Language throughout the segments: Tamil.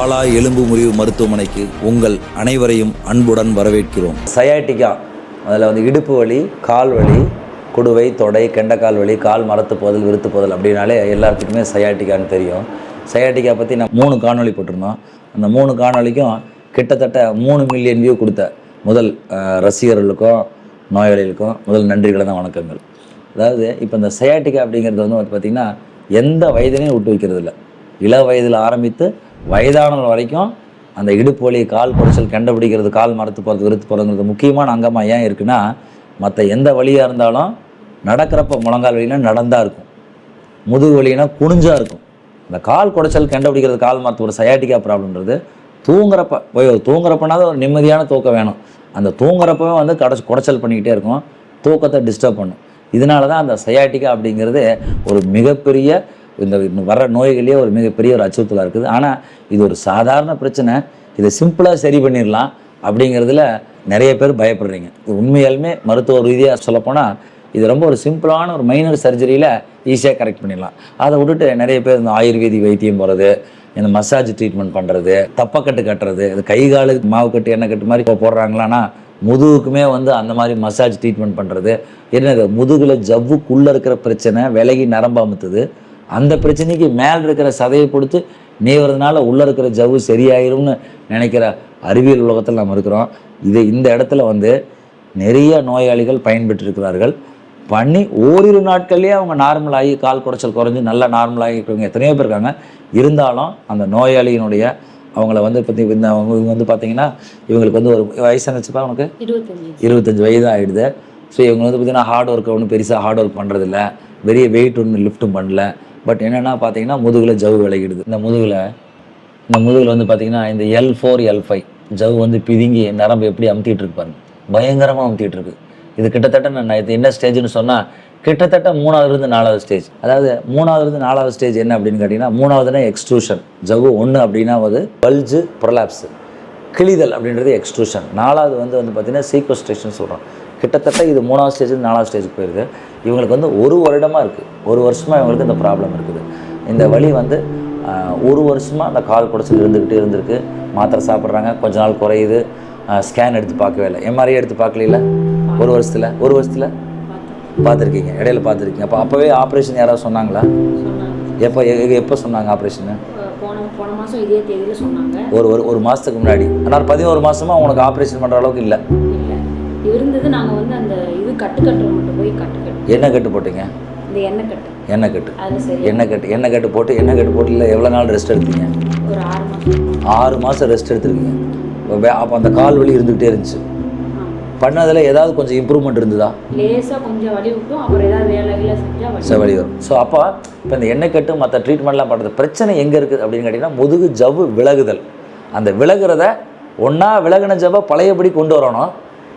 பாலா எலும்பு முறிவு மருத்துவமனைக்கு உங்கள் அனைவரையும் அன்புடன் வரவேற்கிறோம். சயாட்டிக்கா அதில் வந்து இடுப்பு வலி கால் வலி குடுவை தொடை கெண்டக்கால் வலி கால் மரத்து போதல் விருத்து போதல் அப்படின்னாலே எல்லாத்துக்குமே சயாட்டிக்கான்னு தெரியும். சயாட்டிக்கா பற்றி நான் மூணு காணொலி போட்டிருந்தோம். அந்த மூணு காணொலிக்கும் கிட்டத்தட்ட மூணு மில்லியன் வியூ கொடுத்த முதல் ரசிகர்களுக்கும் நோயாளிகளுக்கும் முதல் நன்றிகளை தான் வணக்கங்கள். அதாவது இப்போ இந்த சயாட்டிக்கா அப்படிங்கிறது வந்து வந்து பார்த்திங்கன்னா எந்த வயதிலையும் விட்டு வைக்கிறது இல்லை இள வயதில் ஆரம்பித்து வயதானவர் வரைக்கும் அந்த இடுப்பு வலி கால் குடைச்சல் கண்டுபிடிக்கிறது கால் மரத்து போகிறது விருத்து போகிறதுங்கிறது முக்கியமான அங்கமாக ஏன் இருக்குன்னா மற்ற எந்த வழியாக இருந்தாலும் நடக்கிறப்ப முழங்கால் வலினா நடந்தா இருக்கும். முதுகு வலினா குனிஞ்சா இருக்கும். இந்த கால் குடைச்சல் கண்டுபிடிக்கிறது கால் மரத்தோட சயாட்டிக்கா ப்ராப்ளம்ன்றது தூங்குறப்ப போய் தூங்குறப்பனாவது ஒரு நிம்மதியான தூக்கம் வேணும். அந்த தூங்குறப்பவே வந்து கடைசி குடைச்சல் பண்ணிக்கிட்டே இருக்கும். தூக்கத்தை டிஸ்டர்ப் பண்ணும். இதனால தான் அந்த சயாட்டிக்கா அப்படிங்கிறது ஒரு மிகப்பெரிய இந்த வர்ற நோய்களே ஒரு மிகப்பெரிய ஒரு அச்சுறுத்தலாக இருக்குது. ஆனால் இது ஒரு சாதாரண பிரச்சனை. இதை சிம்பிளாக சரி பண்ணிடலாம் அப்படிங்கிறதுல நிறைய பேர் பயப்படுறீங்க. உண்மையாலுமே மருத்துவ ரீதியாக சொல்லப்போனால் இது ரொம்ப ஒரு சிம்பிளான ஒரு மைனர் சர்ஜரியில் ஈஸியாக கரெக்ட் பண்ணிடலாம் அதை விட்டுட்டு நிறைய பேர் இந்த ஆயுர்வேதி வைத்தியம் போகிறது இந்த மசாஜ் ட்ரீட்மெண்ட் பண்ணுறது தப்பக்கட்டு கட்டுறது இது கை காலு மாவு கட்டு எண்ணெய் கட்டு மாதிரி இப்போ போடுறாங்களான்னா முதுகுக்குமே வந்து அந்த மாதிரி மசாஜ் ட்ரீட்மெண்ட் பண்ணுறது என்னது? முதுகில் ஜவ்வுக்குள்ளே இருக்கிற பிரச்சனை விலகி நரம்பு அமுத்துது. அந்த பிரச்சனைக்கு மேல் இருக்கிற சதையை கொடுத்து நீவுறதுனால உள்ளே இருக்கிற ஜவ்வு சரியாயிரும்னு நினைக்கிற அறிவியல் உலகத்தில் நம்ம இருக்கிறோம். இது இந்த இடத்துல வந்து நிறைய நோயாளிகள் பயன்பெற்றிருக்கிறார்கள். பண்ணி ஓரிரு நாட்கள்லேயே அவங்க நார்மல் ஆகி கால் குடைச்சல் குறைஞ்சி நல்லா நார்மல் ஆகிக்கிறவங்க எத்தனையோ பேர் இருக்காங்க. இருந்தாலும் அந்த நோயாளியினுடைய அவங்கள வந்து பற்றி இந்த அவங்க இவங்க வந்து பார்த்தீங்கன்னா இவங்களுக்கு வந்து ஒரு வயசு என்னச்சுப்பா உனக்கு? இருபத்தஞ்சு. இருபத்தஞ்சி வயது ஆகிடுது ஸோ இவங்க வந்து பார்த்திங்கன்னா ஹார்ட் ஒர்க் ஒன்றும் பெருசாக ஹார்ட் ஒர்க் பண்ணுறதில்ல பெரிய வெயிட் ஒன்றும் லிஃப்ட்டும் பண்ணல. பட் என்னென்னா பார்த்தீங்கன்னா முதுகில் ஜவ் விளையிடுது இந்த முதுகில் இந்த முதுகில் வந்து பார்த்தீங்கன்னா இந்த எல் ஃபோர் எல் ஃபைவ் ஜவ் வந்து பிதுங்கி நரம்பு எப்படி அமுத்திட்டு இருப்பாரு பயங்கரமாக அமுத்திட்டு இருக்கு. இது கிட்டத்தட்ட நான் இது என்ன ஸ்டேஜ்னு சொன்னால் கிட்டத்தட்ட மூணாவதுலேருந்து நாலாவது ஸ்டேஜ் அதாவது மூணாவதுலேருந்து நாலாவது ஸ்டேஜ் என்ன அப்படின்னு கேட்டிங்கன்னா மூணாவதுனா எக்ஸ்ட்ரூஷன் ஜவு ஒன்று அப்படின்னா வந்து பல்ஜு ப்ரொலாப்ஸு கிழிதல் அப்படின்றது எக்ஸ்ட்ரூஷன் நாலாவது வந்து வந்து பார்த்திங்கன்னா சீக்வஸ்ட்ரேஷன் சொல்கிறோம் கிட்டத்தட்ட இது மூணாவது ஸ்டேஜ் நாலாவது ஸ்டேஜுக்கு போயிருக்கு. இவங்களுக்கு வந்து ஒரு வருடமாக இருக்குது ஒரு வருஷமாக இவங்களுக்கு இந்த ப்ராப்ளம் இருக்குது. இந்த வலி வந்து ஒரு வருஷமாக அந்த கால் குடைச்சல் இருந்துக்கிட்டே இருந்திருக்கு. மாத்திரை சாப்பிட்றாங்க. கொஞ்ச நாள் குறையுது. ஸ்கேன் எடுத்து பார்க்கவே இல்லை. எம்ஆர்ஐ எடுத்து பார்க்கல ஒரு வருஷத்தில்? ஒரு வருஷத்தில்? பார்த்துருக்கீங்க. இடையில பார்த்துருக்கீங்க. அப்போ அப்போவே ஆப்ரேஷன் யாராவது சொன்னாங்களா? சொன்னாங்க. எப்போ எப்போ சொன்னாங்க ஆப்ரேஷனு ஒரு ஒரு ஒரு மாதத்துக்கு முன்னாடி. ஆனால் பதினோரு மாதமாக உனக்கு ஆப்ரேஷன் பண்ணுற அளவுக்கு இல்லை. இருந்தது நாங்கள் வந்து அந்த இது கட்டு கட்டுறோம் மட்டும் போய் கட்டு கட்டு எண்ணெய் கட்டு போட்டீங்க? இந்த எண்ணெய் கட்டு. எண்ணெய் கட்டு. அது சரி. எண்ணெய் கட்டு எண்ணெய் கட்டு போட்டு எண்ணெய் கட்டு போட்டு இல்லை எவ்வளோ நாள் ரெஸ்ட் எடுத்தீங்க? ஒரு ஆறு மாதம் ஆறு மாதம் ரெஸ்ட் எடுத்திருக்கீங்க. அப்போ அந்த கால் வலி இருந்துக்கிட்டே இருந்துச்சு. பண்ணதில் ஏதாவது கொஞ்சம் இம்ப்ரூவ்மெண்ட் இருந்ததா? லேசாக கொஞ்சம் வலி விட்டும் அப்புறம் ஏதாவது வேலைகளை செஞ்சால் வலி வரும். ஸோ அப்போ இப்போ இந்த எண்ணெய் கட்டு மற்ற ட்ரீட்மெண்ட்லாம் பண்ணுறது பிரச்சனை எங்கே இருக்குது அப்படின்னு கேட்டிங்கன்னா முதுகு ஜவ்வு விலகுதல். அந்த விலகுறத ஒன்றா விலகின ஜவ்வை பழையபடி கொண்டு வரணும்.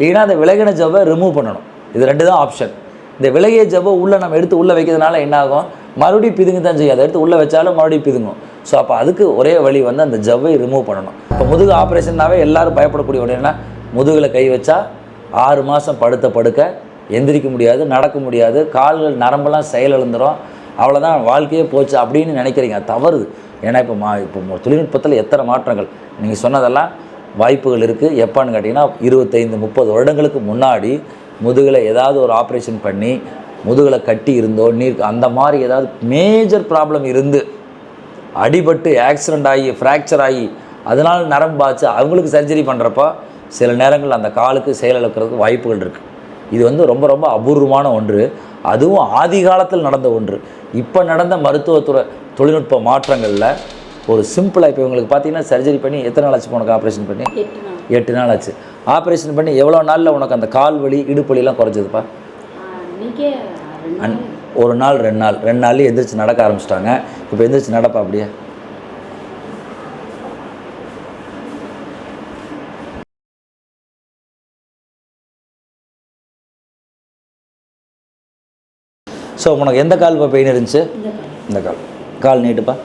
இல்லைன்னா அந்த விலகின ஜவ்வை ரிமூவ் பண்ணணும். இது ரெண்டு தான் ஆப்ஷன் இந்த விலகிய ஜவ்வை உள்ளே நம்ம எடுத்து உள்ளே வைக்கிறதுனால என்ன ஆகும்? மறுபடியும் பிதுங்க தான் செய்யும். அதை எடுத்து உள்ளே வச்சாலும் மறுபடியும் பிதுங்கும். ஸோ அப்போ அதுக்கு ஒரே வழி வந்து அந்த ஜவ்வை ரிமூவ் பண்ணணும். இப்போ முதுகு ஆப்ரேஷன்னாவே எல்லாரும் பயப்படக்கூடிய ஒன்று என்ன முதுகில் கை வச்சா ஆறு மாதம் படுத்த படுக்க எந்திரிக்க முடியாது நடக்க முடியாது கால்கள் நரம்பெல்லாம் செயலிழந்துடும் அவ்வளோதான் வாழ்க்கையே போச்சு அப்படின்னு நினைக்கிறீங்க. தவறுது தவறு. ஏன்னா இப்போ மா இப்போ தொழில்நுட்பத்தில் எத்தனை மாற்றங்கள்? நீங்கள் சொன்னதெல்லாம் வாய்ப்புகள் இருக்குது எப்போன்னு கேட்டிங்கன்னா இருபத்தைந்து முப்பது வருடங்களுக்கு முன்னாடி முதுகில் ஏதாவது ஒரு ஆப்ரேஷன் பண்ணி முதுகில் கட்டி இருந்தோ நீர் அந்த மாதிரி ஏதாவது மேஜர் ப்ராப்ளம் இருந்து அடிபட்டு ஆக்சிடெண்ட் ஆகி ஃப்ராக்சர் ஆகி அதனால் நரம்பு பாய்ச்சி அவங்களுக்கு சர்ஜரி பண்ணுறப்போ சில நேரங்கள் அந்த காலுக்கு செயலிழக்கிறதுக்கு வாய்ப்புகள் இருக்குது இது வந்து ரொம்ப ரொம்ப அபூர்வமான ஒன்று. அதுவும் ஆதி காலத்தில் நடந்த ஒன்று. இப்போ நடந்த மருத்துவத்துறை தொழில்நுட்ப மாற்றங்களில் ஒரு சிம்பிளாக இப்போ இவங்களுக்கு பார்த்தீங்கன்னா சர்ஜரி பண்ணி எத்தனை நாள் ஆச்சு உனக்கு ஆப்ரேஷன் பண்ணி? எட்டு நாள். ஆச்சு. ஆப்ரேஷன் பண்ணி எவ்வளோ நாளில் உனக்கு அந்த கால் வலி இடுப்பு வலிலாம் குறைஞ்சதுப்பா? ஒரு நாள் ரெண்டு நாள். ரெண்டு நாள்லேயே எந்திரிச்சு நடக்க ஆரம்பிச்சிட்டாங்க. இப்போ எந்திரிச்சு நடப்பா அப்படியே? ஸோ உனக்கு எந்த கால் இப்போ பெயின் இருந்துச்சு? இந்த கால். கால் நீட்டுப்பா?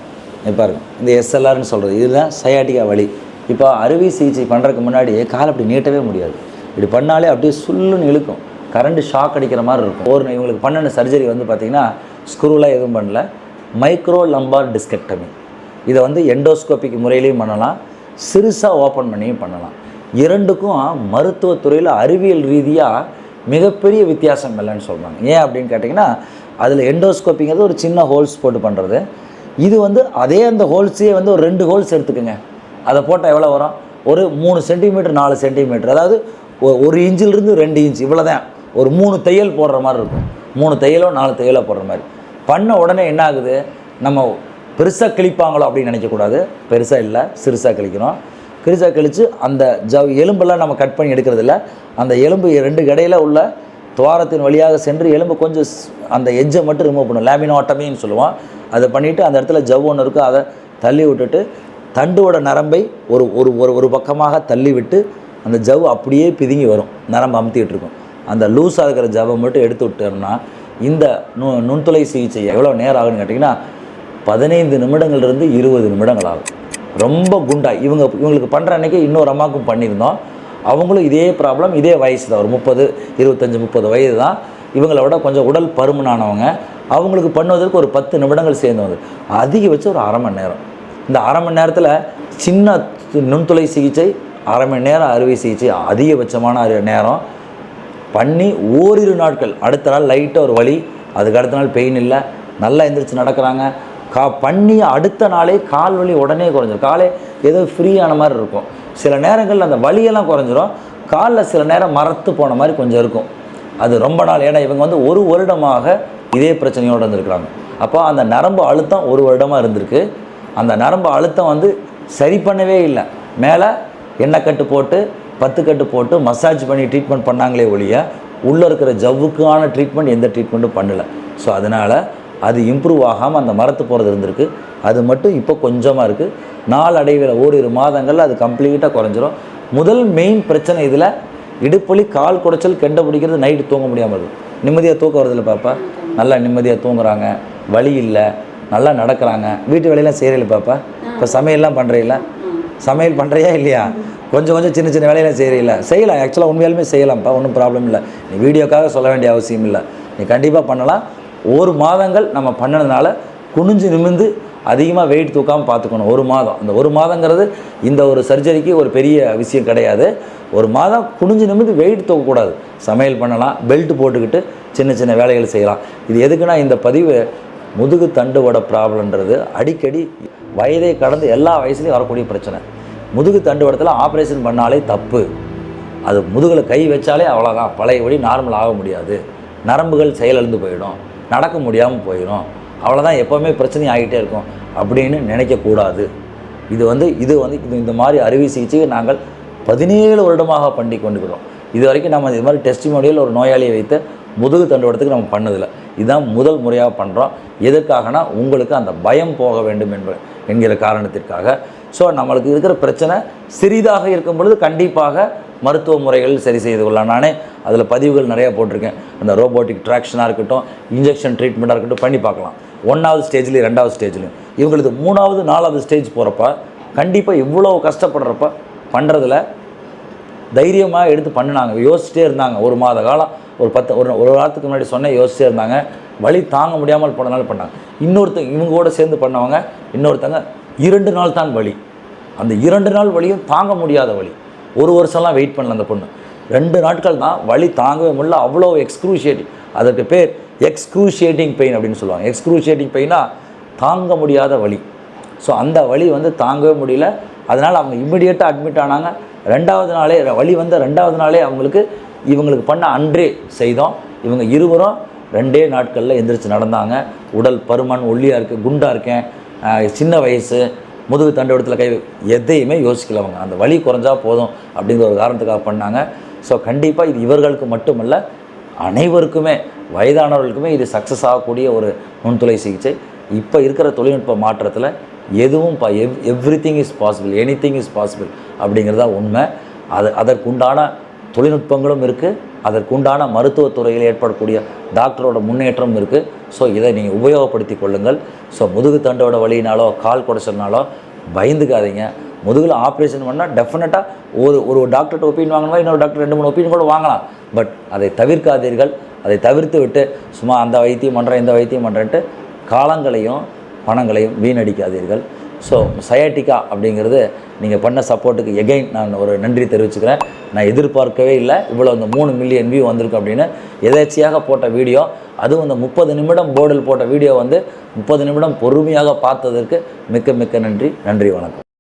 இப்போ பாருங்க. இந்த எஸ்எல்ஆர்னு சொல்கிறது இதுதான் சயாட்டிக்கா வழி இப்போ அறுவை சிகிச்சை பண்ணுறதுக்கு முன்னாடி கால் அப்படி நீட்டவே முடியாது. இப்படி பண்ணாலே அப்படியே சுல்லுன்னு இழுக்கும். கரண்ட்டு ஷாக் அடிக்கிற மாதிரி இருக்கும். ஒரு இவங்களுக்கு பண்ணின சர்ஜரி வந்து பார்த்திங்கன்னா ஸ்க்ரூலாம் எதுவும் பண்ணல. மைக்ரோ லம்பார் டிஸ்கெக்டமி இதை வந்து எண்டோஸ்கோபிக் முறையிலையும் பண்ணலாம். சிறுசாக ஓப்பன் பண்ணியும் பண்ணலாம். இரண்டுக்கும் மருத்துவத்துறையில் அறிவியல் ரீதியாக மிகப்பெரிய வித்தியாசம் இல்லைன்னு சொல்கிறாங்க ஏன் அப்படின்னு கேட்டிங்கன்னா அதில் எண்டோஸ்கோப்பிங்கிறது ஒரு சின்ன ஹோல்ஸ் போட்டு பண்ணுறது இது வந்து அதே அந்த ஹோல்ஸே வந்து ஒரு ரெண்டு ஹோல்ஸ் எடுத்துக்கோங்க. அதை போட்டால் எவ்வளோ வரும்? ஒரு மூணு சென்டிமீட்டர் நாலு சென்டிமீட்டர். அதாவது ஒரு இன்ச்சிலிருந்து ரெண்டு இன்ச் இவ்வளோ தான் ஒரு மூணு தையல் போடுற மாதிரி இருக்கும். மூணு தையலோ நாலு தையலோ போடுற மாதிரி. பண்ண உடனே என்ன ஆகுது? நம்ம பெருசாக கிழிப்பாங்களோ அப்படின்னு நினைக்கக்கூடாது. பெருசாக இல்லை. சிறுசாக கழிக்கணும். பெருசாக கிழித்து அந்த ஜவ் எலும்பெல்லாம் நம்ம கட் பண்ணி எடுக்கிறதில்ல. அந்த எலும்பு ரெண்டு இடையில உள்ள துவாரத்தின் வழியாக சென்று எலும்பு கொஞ்சம் ஸ்- அந்த எஜ்ஜை மட்டும் ரிமூவ் பண்ணும் லேமினோட்டமின்னு சொல்லுவோம் அதை பண்ணிவிட்டு அந்த இடத்துல ஜவ் ஒன்று இருக்கும் அதை தள்ளி விட்டுட்டு தண்டுவோட நரம்பை ஒரு ஒரு ஒரு ஒரு பக்கமாக தள்ளி விட்டு அந்த ஜவ் அப்படியே பிதுங்கி வரும். நரம்பு அமுத்திக்கிட்டு இருக்கும். அந்த லூஸாக இருக்கிற ஜவ்வை மட்டும் எடுத்து விட்டோம்னா இந்த நு நுண்துளை சிகிச்சை எவ்வளோ நேரம் ஆகுன்னு கேட்டிங்கன்னா பதினைந்து நிமிடங்கள்லேருந்து இருபது நிமிடங்கள் ஆகும். ரொம்ப குண்டாக இவங்க இவங்களுக்கு பண்ணுற அன்றைக்கி இன்னொரு அம்மாவுக்கும் பண்ணியிருந்தோம். அவங்களும் இதே ப்ராப்ளம் இதே வயசு தான். ஒரு முப்பது இருபத்தஞ்சி முப்பது வயது தான். இவங்களை விட கொஞ்சம் உடல் பருமனானவங்க அவங்களுக்கு பண்ணுவதற்கு ஒரு பத்து நிமிடங்கள் சேர்ந்து வந்து அதிகபட்சம் ஒரு அரை மணி நேரம். இந்த அரை மணி நேரத்தில் சின்ன நுண்துளை சிகிச்சை அரை மணி நேரம் அறுவை சிகிச்சை அதிகபட்சமான அரு- நேரம் பண்ணி ஓரிரு நாட்கள். அடுத்த நாள் லைட்டாக ஒரு வலி அதுக்கு அடுத்த நாள் பெயின் இல்லை. நல்லா எந்திரிச்சு நடக்கிறாங்க. கா பண்ணி அடுத்த நாளே கால் வலி உடனே குறைஞ்சிரும். காலே ஏதோ ஃப்ரீயான மாதிரி இருக்கும். சில நேரங்களில் அந்த வலியெல்லாம் குறைஞ்சிரும். காலில் சில நேரம் மரத்து போன மாதிரி கொஞ்சம் இருக்கும். அது ரொம்ப நாள் ஏன்னா இவங்க வந்து ஒரு வருடமாக இதே பிரச்சனையோடு இருந்திருக்கிறாங்க. அப்போ அந்த நரம்பு அழுத்தம் ஒரு வருடமாக இருந்திருக்கு. அந்த நரம்பு அழுத்தம் வந்து சரி பண்ணவே இல்லை. மேலே எண்ணெய் கட்டு போட்டு பத்து கட்டு போட்டு மசாஜ் பண்ணி ட்ரீட்மெண்ட் பண்ணாங்களே ஒழிய உள்ளே இருக்கிற ஜவ்வுக்கான ட்ரீட்மெண்ட் எந்த ட்ரீட்மெண்ட்டும் பண்ணல. ஸோ அதனால் அது இம்ப்ரூவ் ஆகாமல் அந்த மரத்து போகிறது இருந்திருக்கு. அது மட்டும் இப்போ கொஞ்சமாக இருக்குது நாளடைவில் ஓரிரு மாதங்களில் அது கம்ப்ளீட்டாக குறைஞ்சிரும். முதல் மெயின் பிரச்சனை இதில் இடுப்பலி கால் குடைச்சல் கெண்ட பிடிக்கிறது நைட்டு தூங்க முடியாமல் இருக்குது நிம்மதியாக தூக்கம் வருதில்ல பாப்பா? நல்லா நிம்மதியாக தூங்குறாங்க. வழி இல்லை. நல்லா நடக்கிறாங்க. வீட்டு வேலையெல்லாம் செய்கிறீங்கள பாப்பா? இப்போ சமையல்லாம் பண்ணுறீங்களா சமையல் பண்ணுறியா இல்லையா? கொஞ்சம் கொஞ்சம் சின்ன சின்ன வேலையெல்லாம் செய்கிறீங்களா செய்யலாம். ஆக்சுவலாக உண்மையாலுமே செய்யலாம்ப்பா. ஒன்றும் ப்ராப்ளம் இல்லை. நீ வீடியோக்காக சொல்ல வேண்டிய அவசியம் இல்லை. நீ கண்டிப்பாக பண்ணலாம். ஒரு மாதங்கள் நம்ம பண்ணதுனால குனிஞ்சு நிமிந்து அதிகமாக வெயிட் தூக்காமல் பார்த்துக்கணும். ஒரு மாதம். அந்த ஒரு மாதங்கிறது இந்த ஒரு சர்ஜரிக்கு ஒரு பெரிய விஷயம் கிடையாது. ஒரு மாதம் குனிஞ்சு நிமிந்து வெயிட் தூக்கக்கூடாது. சமையல் பண்ணலாம் பெல்ட் போட்டுக்கிட்டு சின்ன சின்ன வேலைகள் செய்யலாம். இது எதுக்குன்னா இந்த பதிவு முதுகு தண்டுவட ப்ராப்ளம்ன்றது அடிக்கடி வயதை கடந்து எல்லா வயசுலையும் வரக்கூடிய பிரச்சனை. முதுகு தண்டுவடத்தில் ஆப்ரேஷன் பண்ணாலே தப்பு. அது முதுகில் கை வச்சாலே அவ்வளோதான் பழையபடி நார்மல் ஆக முடியாது. நரம்புகள் செயலிழந்து போயிடும். நடக்க முடியாமல் போயிடும் அவ்வளோதான் எப்போவுமே பிரச்சனை ஆகிட்டே இருக்கும். அப்படின்னு நினைக்கக்கூடாது. இது வந்து இது வந்து இது இந்த மாதிரி அறுவை சிகிச்சையை நாங்கள் பதினேழு வருடமாக பண்ணி கொண்டுக்கிறோம் இது வரைக்கும் நம்ம இது மாதிரி டெஸ்டிமோனியல் ஒரு நோயாளியை வைத்து முதுகு தண்டுவடத்துக்கு நம்ம பண்ணதில்லை. இதுதான் முதல் முறையாக பண்ணுறோம் எதற்காகனா உங்களுக்கு அந்த பயம் போக வேண்டும் என்ப என்கிற காரணத்திற்காக. ஸோ நம்மளுக்கு இருக்கிற பிரச்சனை சிறிதாக இருக்கும் பொழுது கண்டிப்பாக மருத்துவ முறைகள் சரி செய்து கொள்ளலாம். நானே அதில் பதிவுகள் நிறையா போட்டிருக்கேன். அந்த ரோபோட்டிக் ட்ராக்ஷனாக இருக்கட்டும் இன்ஜெக்ஷன் ட்ரீட்மெண்ட்டாக இருக்கட்டும் பண்ணி பார்க்கலாம். ஒன்றாவது ஸ்டேஜ்லேயும் ரெண்டாவது ஸ்டேஜ்லையும் இவங்களுக்கு மூணாவது நாலாவது ஸ்டேஜ் போகிறப்ப கண்டிப்பாக இவ்வளோ கஷ்டப்படுறப்ப பண்ணுறதுல தைரியமாக எடுத்து பண்ணினாங்க. யோசிச்சிட்டே இருந்தாங்க. ஒரு மாத காலம் ஒரு பத்து ஒரு ஒரு வாரத்துக்கு முன்னாடி சொன்னேன் யோசிச்சே இருந்தாங்க. வழி தாங்க முடியாமல் போனனால பண்ணாங்க. இன்னொருத்தங்க இவங்க கூட சேர்ந்து பண்ணவங்க இன்னொருத்தங்க இரண்டு நாள் தான் வழி அந்த இரண்டு நாள் வழியும் தாங்க முடியாத வழி ஒரு வருஷம்லாம் வெயிட் பண்ணல அந்த பொண்ணு. ரெண்டு நாட்கள் தான் வழி தாங்கவே முடியல அவ்வளோ எக்ஸ்க்ரூஷியேட்டிங் அதற்கு பேர் எக்ஸ்க்ரூஷியேட்டிங் பெயின் அப்படின்னு சொல்லுவாங்க. எக்ஸ்க்ரூஷியேட்டிங் பெயினாக தாங்க முடியாத வழி ஸோ அந்த வழி வந்து தாங்கவே முடியல. அதனால் அவங்க இம்மிடியேட்டாக அட்மிட் ஆனாங்க. ரெண்டாவது நாளே வழி வந்த ரெண்டாவது நாளே அவங்களுக்கு இவங்களுக்கு பண்ண அன்றே செய்தோம். இவங்க இருவரும் ரெண்டே நாட்களில் எந்திரிச்சு நடந்தாங்க. உடல் பருமன் ஒல்லியாக இருக்குது குண்டாக இருக்கேன். சின்ன வயசு. முதுகு தண்டவடத்தில் கை எதையுமே யோசிக்கல அவங்க. அந்த வலி குறைஞ்சா போதும் அப்படிங்கிற ஒரு காரணத்துக்காக பண்ணாங்க. ஸோ கண்டிப்பாக இது இவர்களுக்கு மட்டுமல்ல அனைவருக்குமே வயதானவர்களுக்குமே இது சக்ஸஸ் ஆகக்கூடிய ஒரு நுண்துளை சிகிச்சை. இப்போ இருக்கிற தொழில்நுட்ப மாற்றத்தில் எதுவும் ப எவ் everything is possible anything is possible அப்படிங்கிறது தான் உண்மை. அது அதற்குண்டான தொழில்நுட்பங்களும் இருக்குது அதற்குண்டான மருத்துவத்துறையில் ஏற்படக்கூடிய டாக்டரோட முன்னேற்றம் இருக்குது ஸோ இதை நீங்கள் உபயோகப்படுத்தி கொள்ளுங்கள். ஸோ முதுகு தண்டோட வலியினாலோ கால் குடைச்சல்னாலோ பயந்துக்காதீங்க. முதுகில் ஆப்ரேஷன் பண்ணால் டெஃபினட்டாக ஒரு ஒரு டாக்டர்கிட்ட ஒப்பீனியன் வாங்கினா இன்னொரு டாக்டர் ரெண்டு மூணு ஒப்பீனியன் கூட வாங்கலாம். பட் அதை தவிர்க்காதீர்கள். அதை தவிர்த்து விட்டு சும்மா அந்த வைத்தியம் பண்ணுறேன் இந்த வைத்தியம் பண்ணுறேன்ட்டு காலங்களையும் பணங்களையும் வீணடிக்காதீர்கள். ஸோ சயாட்டிக்கா அப்படிங்கிறது நீங்கள் பண்ண சப்போர்ட்டுக்கு எகைன் நான் ஒரு நன்றி தெரிவிச்சுக்கிறேன். நான் எதிர்பார்க்கவே இல்லை. இவ்வளோ இந்த மூணு மில்லியன் வியூ வந்திருக்கு அப்படின்னு. எதேச்சியாக போட்ட வீடியோ அதுவும் அந்த முப்பது நிமிடம் போர்டில் போட்ட வீடியோ வந்து முப்பது நிமிடம் பொறுமையாக பார்த்ததற்கு மிக்க மிக்க நன்றி. நன்றி வணக்கம்.